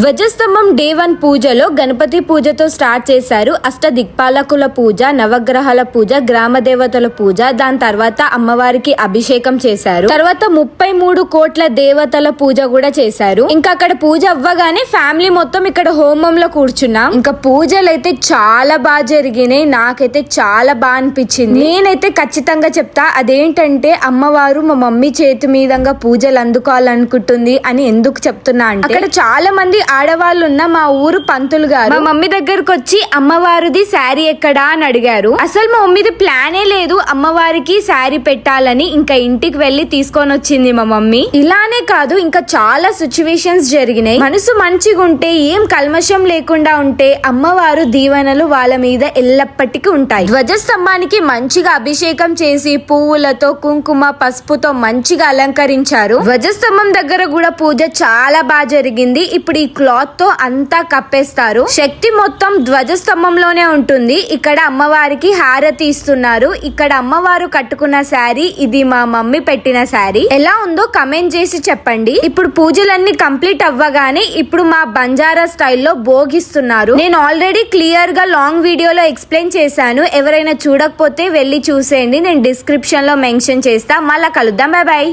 ధ్వజస్తంభం day one పూజలో గణపతి పూజతో స్టార్ట్ చేశారు అష్ట దిక్పాలకుల పూజ నవగ్రహాల పూజ గ్రామ దేవతల పూజ దాని తర్వాత అమ్మవారికి అభిషేకం చేశారు. తర్వాత ముప్పై మూడు కోట్ల దేవతల పూజ కూడా చేశారు. ఇంకా అక్కడ పూజ అవ్వగానే ఫ్యామిలీ మొత్తం ఇక్కడ హోమంలో కూర్చున్నాం. ఇంకా పూజలు అయితే చాలా బాగా జరిగినాయి. నాకైతే చాలా బాగా అనిపించింది. నేనైతే ఖచ్చితంగా చెప్తా అదేంటంటే అమ్మవారు మా మమ్మీ చేతి మీదంగా పూజలు అందుకోవాలనుకుంటుంది అని ఎందుకు చెప్తున్నా అంటే అక్కడ చాలా మంది ఆడవాళ్ళు ఉన్న మా ఊరు పంతులు గారు. మా మమ్మీ దగ్గరకు వచ్చి అమ్మవారిది శారీ ఎక్కడా? అని అడిగారు. అసలు మా మమ్మీది ప్లానే లేదు. అమ్మవారికి శారీ పెట్టాలని ఇంకా ఇంటికి వెళ్ళి తీసుకొని వచ్చింది మా మమ్మీ. ఇలానే కాదు. ఇంకా చాలా సిచ్యువేషన్స్ జరిగినాయి. మనసు మంచిగా ఉంటే ఏం కల్మషం లేకుండా ఉంటే అమ్మవారు దీవెనలు వాళ్ళ మీద ఎల్లప్పటికీ ఉంటాయి. ధ్వజస్తంభానికి మంచిగా అభిషేకం చేసి పువ్వులతో కుంకుమ పసుపుతో మంచిగా అలంకరించారు. ధ్వజస్తంభం దగ్గర కూడా పూజ చాలా బాగా జరిగింది. ఇప్పుడు ఈ క్లాత్తో అంతా కప్పేస్తారు. శక్తి మొత్తం ధ్వజస్తంభంలోనే ఉంటుంది. ఇక్కడ అమ్మవారికి హారతి ఇస్తున్నారు. ఇక్కడ అమ్మవారు కట్టుకున్న శారీ ఇది మా మమ్మీ పెట్టిన శారీ. ఎలా ఉందో కమెంట్ చేసి చెప్పండి. ఇప్పుడు పూజలన్నీ కంప్లీట్ అవ్వగానే ఇప్పుడు మా బంజారా స్టైల్లో భోగిస్తున్నారు. నేను ఆల్రెడీ క్లియర్గా లాంగ్ వీడియోలో ఎక్స్ప్లెయిన్ చేశాను. ఎవరైనా చూడకపోతే వెళ్ళి చూసేయండి. నేను డిస్క్రిప్షన్లో మెన్షన్ చేస్తా. మళ్ళా కలుద్దాం. Bye bye